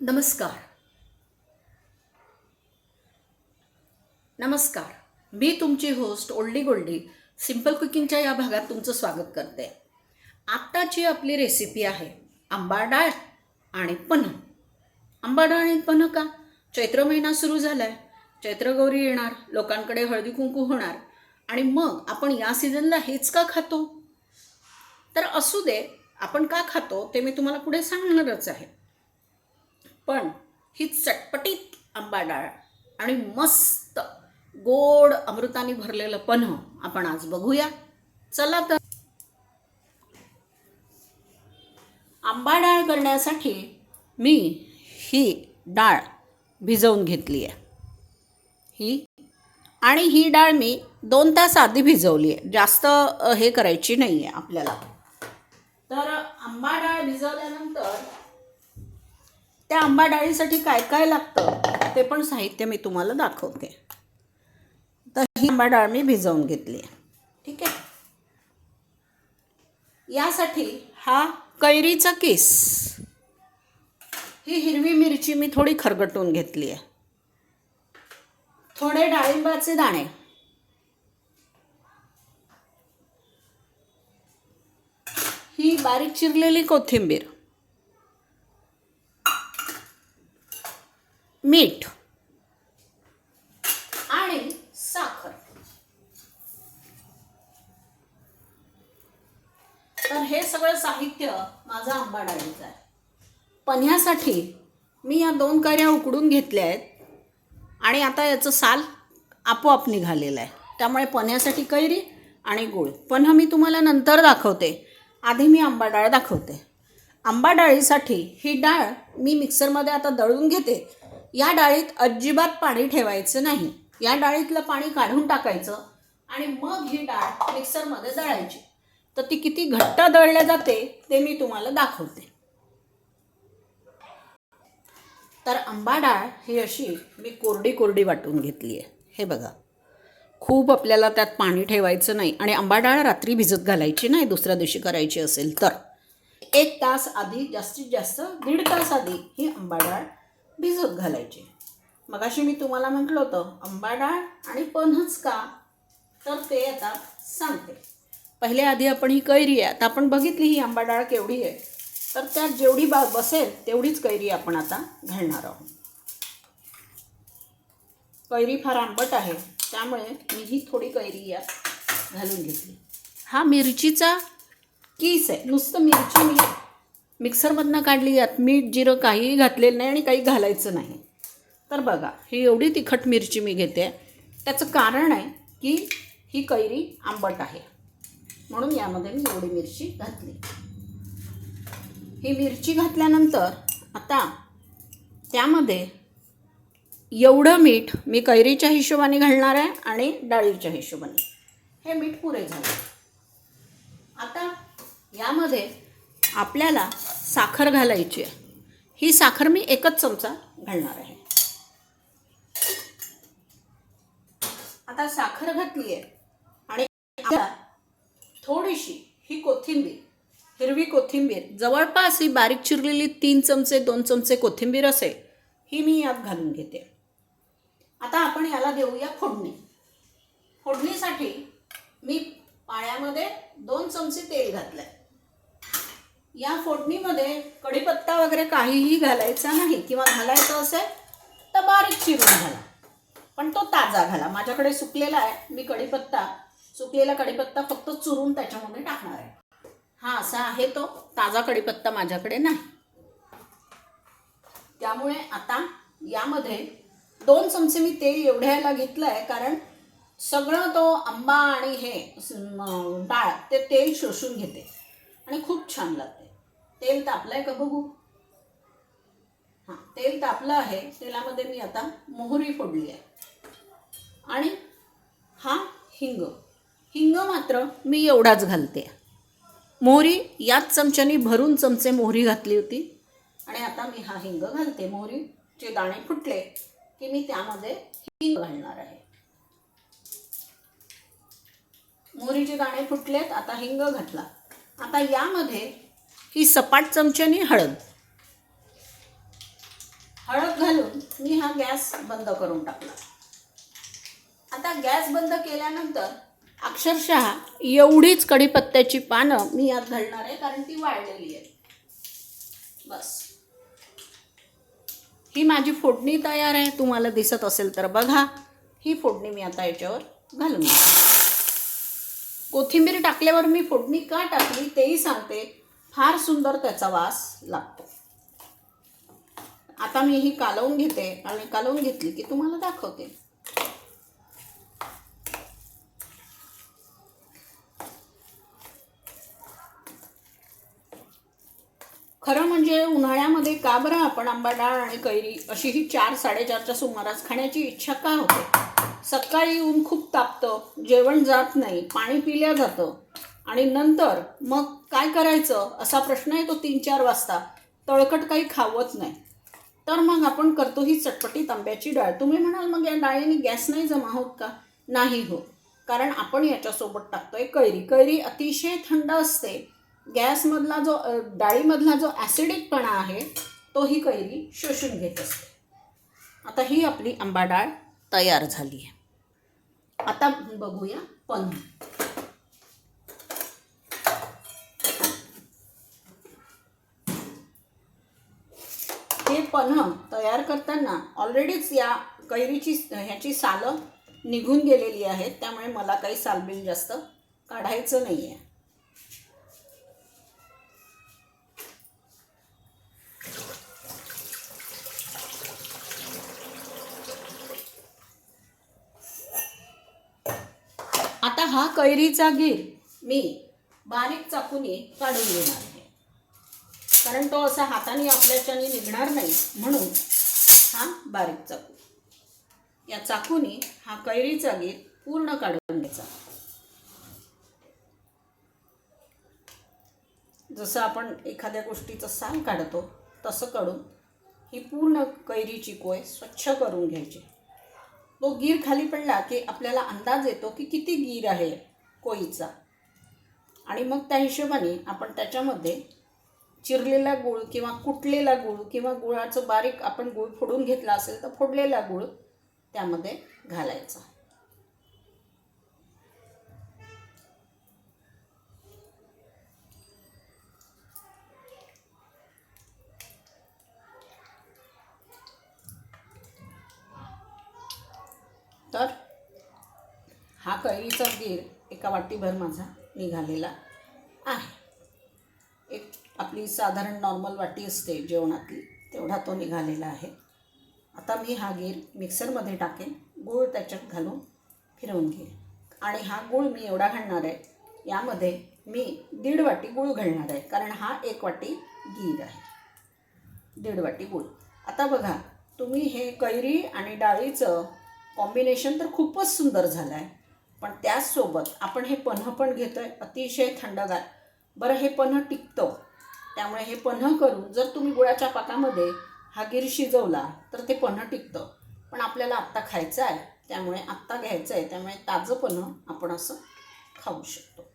नमस्कार. नमस्कार. मी तुमची होस्ट ओल्डी गोल्डी सिंपल कुकिंगच्या या भागात तुमचं स्वागत करते. आत्ताची आपली रेसिपी आहे आंबा डाळ आणि पन्ह. आंबा डाळ आणि पन्ह का? चैत्र महिना सुरू झाला आहे चैत्रगौरी येणार लोकांकडे हळदी कुंकू होणार आणि मग आपण या सीझनला हेच का खातो? तर असू दे आपण का खातो ते मी तुम्हाला पुढे सांगणारच आहे. पण ही चटपटीत आंबा डाळ आणि मस्त गोड अमृताने भरलेलं पन्ह आपण आज बघूया. चला तर. आंबा डाळ करण्यासाठी मी ही डाळ भिजवून घेतली आहे ही आणि ही डाळ मी दोन तास आधी भिजवली आहे जास्त हे करायची नाही आहे आपल्याला. तर आंबा डाळ भिजवल्यानंतर त्या आंबा डाळीसाठी काय काय लागतं ते पण साहित्य मी तुम्हाला दाखवते. तर ही आंबा डाळ मी भिजवून घेतली ठीक आहे? यासाठी हा कैरीचा केस. ही हिरवी मिरची मी थोडी खरगटून घेतली आहे. थोडे डाळिंबाचे दाणे. ही बारीक चिरलेली कोथिंबीर. मीठ. आणि साखर. तर हे सगळं साहित्य माझं आंबा डाळीचं आहे. पन्ह्यासाठी मी या दोन कैऱ्या उकडून घेतल्या आहेत. आणि आता याचं साल आपोआप निघालेलं आहे. त्यामुळे पन्ह्यासाठी कैरी आणि गूळ. पन्ह मी तुम्हाला नंतर दाखवते. आधी मी आंबा डाळ दाखवते. आंबा डाळीसाठी ही डाळ मी मिक्सरमध्ये आता दळून घेते. या डाळीत अजिबात पाणी ठेवायचं नाही. या डाळीतलं पाणी काढून टाकायचं आणि मग ही डाळ मिक्सरमध्ये दळायची. तर ती किती घट्ट दळल्या जाते ते मी तुम्हाला दाखवते. तर आंबा डाळ ही अशी मी कोरडी कोरडी वाटून घेतली आहे. हे बघा. खूप आपल्याला त्यात पाणी ठेवायचं नाही आणि आंबा डाळ रात्री भिजत घालायची नाही दुसऱ्या दिवशी करायची असेल तर. एक तास आधी जास्तीत जास्त दीड तास आधी ही आंबा डाळ भिजत घालायची. मगाशी मी तुम्हाला म्हटलं होतं आंबा डाळ आणि पन्हच का? तर ते आता सांगते. पहिले आधी आपण ही कैरी आहे. आता आपण बघितली ही आंबा डाळ केवढी आहे. तर त्यात जेवढी बा बसेल तेवढीच कैरी आपण आता घालणार आहोत. कैरी फार आंबट आहे त्यामुळे मी ही थोडी कैरी यात घालून घेतली. हा मिरचीचा कीस आहे. नुसतं मिरची मी मिक्सरमधनं काढली यात मीठ जिरं काहीही घातलेलं नाही आणि काही घालायचं नाही. तर बघा ही एवढी तिखट मिरची मी घेते. त्याचं कारण आहे की ही कैरी आंबट आहे. म्हणून यामध्ये मी एवढी मिरची घातली. ही मिरची घातल्यानंतर आता त्यामध्ये एवढं मीठ मी कैरीच्या हिशोबाने घालणार आहे आणि डाळीच्या हिशोबाने. हे मीठ पुरे झालं. आता यामध्ये आपल्याला साखर घालायची आहे. ही साखर मी एकच चमचा घालणार आहे. आता साखर घातली आहे आणि थोडीशी ही कोथिंबीर हिरवी कोथिंबीर जवळपास ही बारीक चिरलेली तीन चमचे दोन चमचे कोथिंबीर असेल ही मी यात घालून घेते. आता आपण याला देऊया फोडणी. फोडणीसाठी मी पाण्यामध्ये दोन चमचे तेल घातलंय. या फोडणीमध्ये कढीपत्ता वगैरे काहीही घालायचा नाही किंवा घालायचं असेल तर बारीक चिरून घाला. पण तो ताजा घाला. माझ्याकडे सुकलेला आहे. मी कढीपत्ता सुकलेला कढीपत्ता फक्त चुरून त्याच्यामध्ये टाकणार आहे. हा असा आहे तो. ताजा कढीपत्ता माझ्याकडे नाही. त्यामुळे आता यामध्ये दोन चमचे मी तेल एवढ्याला घेतलं आहे कारण सगळं तो आंबा आणि हे डाळ ते तेल शोषून घेते. आणि खूप छान लागतं. तेल तापलंय का बघू? हां तेल तापलं आहे तेलामध्ये मी आता मोहरी फोडली आहे. आणि हा हिंग. हिंग मात्र मी एवढाच घालते. मोहरी याच चमच्यानी भरून चमचे मोहरी घातली होती. आणि आता मी हा हिंग घालते मोहरीचे दाणे फुटले की मी त्यामध्ये हिंग घालणार आहे. मोहरीचे दाणे फुटलेत आता हिंग घातला. आता यामध्ये ही सपाट चमच्याने हळद. हळद घालून मी हा गॅस बंद करून टाकला. आता गॅस बंद केल्यानंतर अक्षरशः एवढीच कढीपत्त्याची पानं मी यात घालणार आहे कारण ती वाळलेली आहे बस. ही माझी फोडणी तयार आहे तुम्हाला दिसत असेल तर बघा. ही फोडणी मी आता याच्यावर घालून कोथिंबीर टाकल्यावर मी फोडणी का टाकली तेही सांगते. फार सुंदर त्याचा वास लागतो. आता मी ही कालवून घेते आणि कालवून घेतली की तुम्हाला दाखवते. खरं म्हणजे उन्हाळ्यामध्ये का बरं आपण आंबा डाळ आणि कैरी अशी ही चार साडेचारच्या सुमारास खाण्याची इच्छा का होते? सकाळी ऊन खूप तापतं जेवण जात नाही पाणी पिल्या जातं. आणि नंतर मग काय करायचं? असा प्रश्न येतो तीन चार वाजता. तळकट काही खावत नाही. तर मग आपण करतो ही चटपटी तांब्याची डाळ. तुम्ही म्हणाल मग या डाळीने गॅस नाही जमा होत का? नाही हो. कारण आपण याच्यासोबत टाकतोय कैरी. कैरी अतिशय थंड असते. गॅसमधला जो डाळीमधला जो ॲसिडिकपणा आहे तो ही कैरी शोषून घेत असते. आता ही आपली आंबा डाळ तयार झाली आहे. आता बघूया पण हे पन्ह तयार करताना ऑलरेडीच या कैरीची ह्याची सालं निघून गेलेली आहेत. त्यामुळे मला काही सालबिल जास्त काढायचं नाही आहे आता हा कैरीचा गीर मी बारीक चाकूने काढून घेणार. कारण तो असा हाताने आपल्याच्याने निघणार नाही. म्हणून हा बारीक चाकू. या चाकूने हा कैरीचा गीर पूर्ण काढून घ्यायचा. जसं आपण एखाद्या गोष्टीचं साल काढतो तसं काढून ही पूर्ण कैरीची कोय स्वच्छ करून घ्यायची. तो गीर खाली पडला की आपल्याला अंदाज येतो की किती गीर आहे कोळीचा आणि मग त्या हिशोबाने आपण त्याच्यामध्ये चिरलेला गूळ किंवा कुटलेला गूळ किंवा गुळाचं बारीक आपण गूळ फोडून घेतला असेल तर फोडलेला गूळ त्यामध्ये घालायचा. तर हा कैरीचा गीर एका वाटीभर माझा निघालेला. आपली साधारण नॉर्मल वाटी असते जेवणातली तेवढा तो निघालेला आहे. आता मी हा गीर मिक्सरमध्ये टाकेन गूळ त्याच्यात घालून फिरवून घेईन. आणि हा गूळ मी एवढा घालणार आहे यामध्ये मी दीड वाटी गूळ घालणार आहे कारण हा एक वाटी गीर आहे. दीड वाटी गूळ. आता बघा तुम्ही हे कैरी आणि डाळीचं कॉम्बिनेशन तर खूपच सुंदर झालं आहे पण त्याचसोबत आपण हे पन्ह पण घेतो आहे अतिशय थंडगार. बरं हे पन्ह टिकतं. त्यामुळे हे पन्ह करून जर तुम्ही गुळाच्या पाकामध्ये हा गिर शिजवला तर ते पन्ह टिकतं. पण आपल्याला आत्ता खायचं आहे त्यामुळे आत्ता घ्यायचं आहे त्यामुळे ताजं पन्ह आपण असं खाऊ शकतो.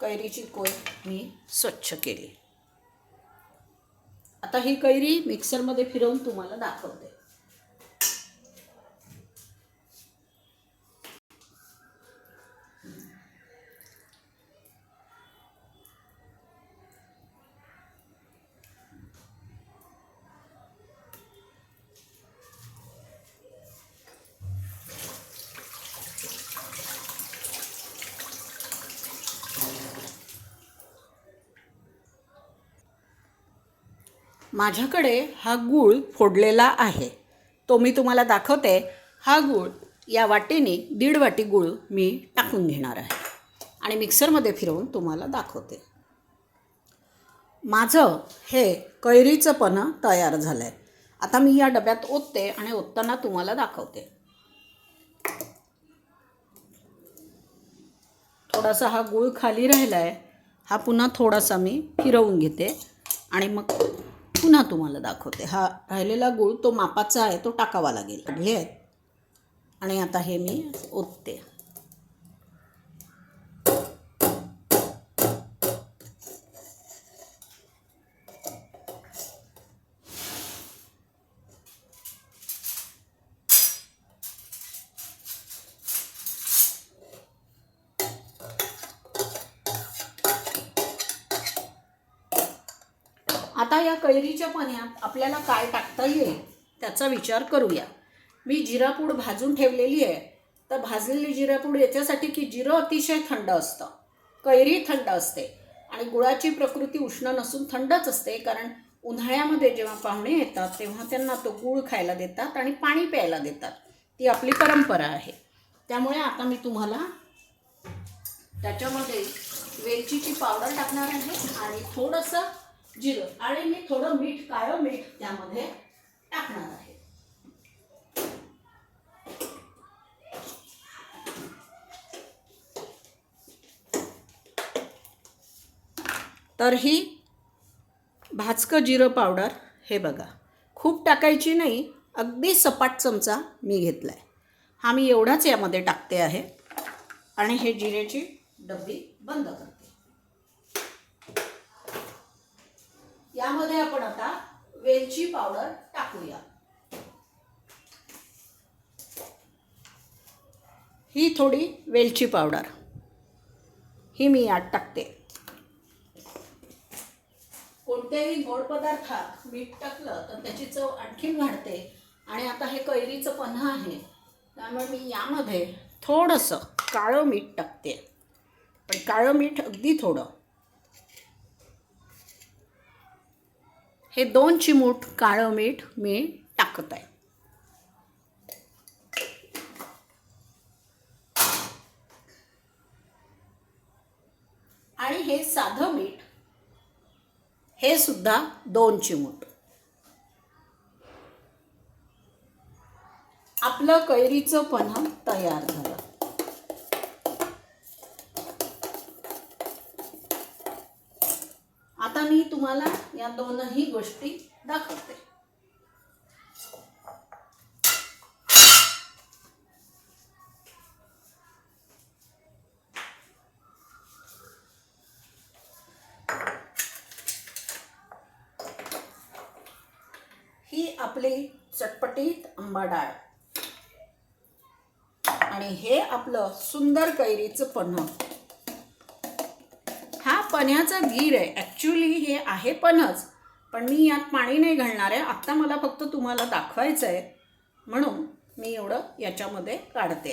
कैरीची कोय मी स्वच्छ केली. आता ही कैरी मिक्सरमध्ये फिरवून तुम्हाला दाखवते. माझ्याकडे हा गूळ फोडलेला आहे. तो मी तुम्हाला दाखवते. हा गूळ या वाटीने दीड वाटी गूळ मी टाकून घेणार आहे. आणि मिक्सरमध्ये फिरवून तुम्हाला दाखवते. माझं हे कैरीचं पन्ह तयार झालं आहे आता मी या डब्यात ओतते आणि ओतताना तुम्हाला दाखवते. थोडासा हा गूळ खाली राहिला आहे हा पुन्हा थोडासा मी फिरवून घेते. आणि मग पुन्हा तुम्हाला दाखवते. हा राहिलेला गूळ तो मापाचा आहे तो टाकावा लागेल. काढले आहेत आणि आता हे मी ओतते. आता या कैरीच्या पाण्यात आपल्याला काय टाकता येईल त्याचा विचार करूया. मी जिरापूड भाजून ठेवलेली आहे. तर भाजलेली जिरापूड याच्यासाठी की जिरं अतिशय थंड असतं. कैरी थंड असते. आणि गुळाची प्रकृती उष्ण नसून थंडच असते. कारण उन्हाळ्यामध्ये जेव्हा पाहुणे येतात तेव्हा त्यांना तो गूळ खायला देतात आणि पाणी प्यायला देतात. ती आपली परंपरा आहे. त्यामुळे आता मी तुम्हाला त्याच्यामध्ये वेलचीची पावडर टाकणार आहे आणि थोडंसं जिरं. आणि मी थोडं मीठ काळं मीठ त्यामध्ये टाकणार आहे. तर ही भाजकं जिरं पावडर हे बघा. खूप टाकायची नाही अगदी सपाट चमचा मी घेतला आहे हा मी एवढाच यामध्ये टाकते आहे. आणि हे जिरेची डब्बी बंद कर. त्यामध्ये आपण आता वेलची पावडर टाकूया. ही थोडी वेलची पावडर. ही मी यात टाकते. कोणत्याही गोड पदार्थात मीठ टाकलं तर त्याची चव आणखीन वाढते. आणि आता हे कैरीचं पन्हा आहे. त्यामुळे मी यामध्ये थोडंसं काळं मीठ टाकते. पण काळं मीठ अगदी थोडं. हे दोन चिमूट काळं मीठ मी टाकत आहे. आणि हे साधं मीठ हे सुद्धा दोन चिमूट. आपलं कैरीचं पन्ह तयार झालं आता मी तुम्हाला या दोनही गोष्टी दाखवते. ही आपली चटपटीत आंबा डाळ. आणि हे आपलं सुंदर कैरीचं पन्ह. हा गीर आहे. ॲक्च्युली हे आहे पणच. पण मी यात पाणी नाही घालणार आहे. आत्ता मला फक्त तुम्हाला दाखवायचं आहे म्हणून मी एवढं याच्यामध्ये काढते.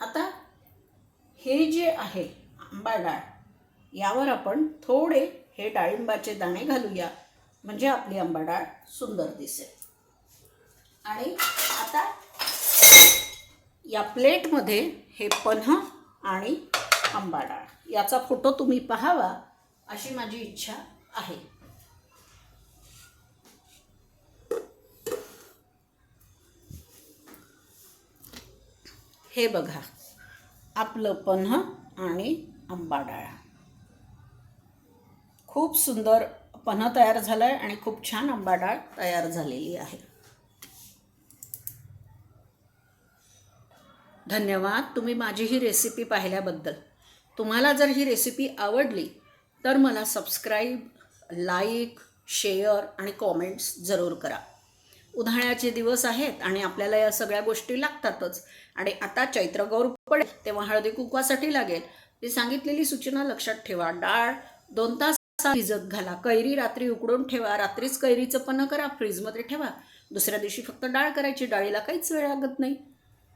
आता हे जे आहे आंबा डाळ यावर आपण थोडे हे डाळिंबाचे दाणे घालूया. म्हणजे आपली आंबा डाळ सुंदर दिसेल. आणि आता या प्लेटमध्ये हे पन्ह आणि आंबा डाळ. याचा फोटो तुम्ही पाहावा अशी माझी इच्छा आहे. हे बघा आपलं पन्ह आणि आंबा डाळ. खूप सुंदर पन्ह तयार झालं आहे आणि खूप छान आंबा डाळ तयार झालेली आहे. धन्यवाद. तुम्ही माझी ही रेसिपी पाहिल्याबद्दल. तुम्हाला जर ही रेसिपी आवडली तर मला सबस्क्राईब लाईक शेअर आणि कॉमेंट्स जरूर करा. उन्हाळ्याचे दिवस आहेत आणि आपल्याला या सगळ्या गोष्टी लागतातच. आणि आता चैत्रगौर पडेल तेव्हा हळदी कुकवासाठी लागेल. ती सांगितलेली सूचना लक्षात ठेवा. डाळ दोन तास भिजत घाला. कैरी रात्री उकडून ठेवा. रात्रीच कैरीचं पण करा. फ्रीजमध्ये ठेवा. दुसऱ्या दिवशी फक्त डाळ करायची. डाळीला काहीच वेळ लागत नाही.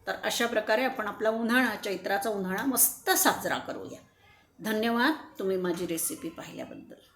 तर अशा प्रकारे आपण आपला उन्हाळा चैत्राचा उन्हाळा मस्त साजरा करूया. धन्यवाद तुम्ही माझी रेसिपी पाहिल्याबद्दल.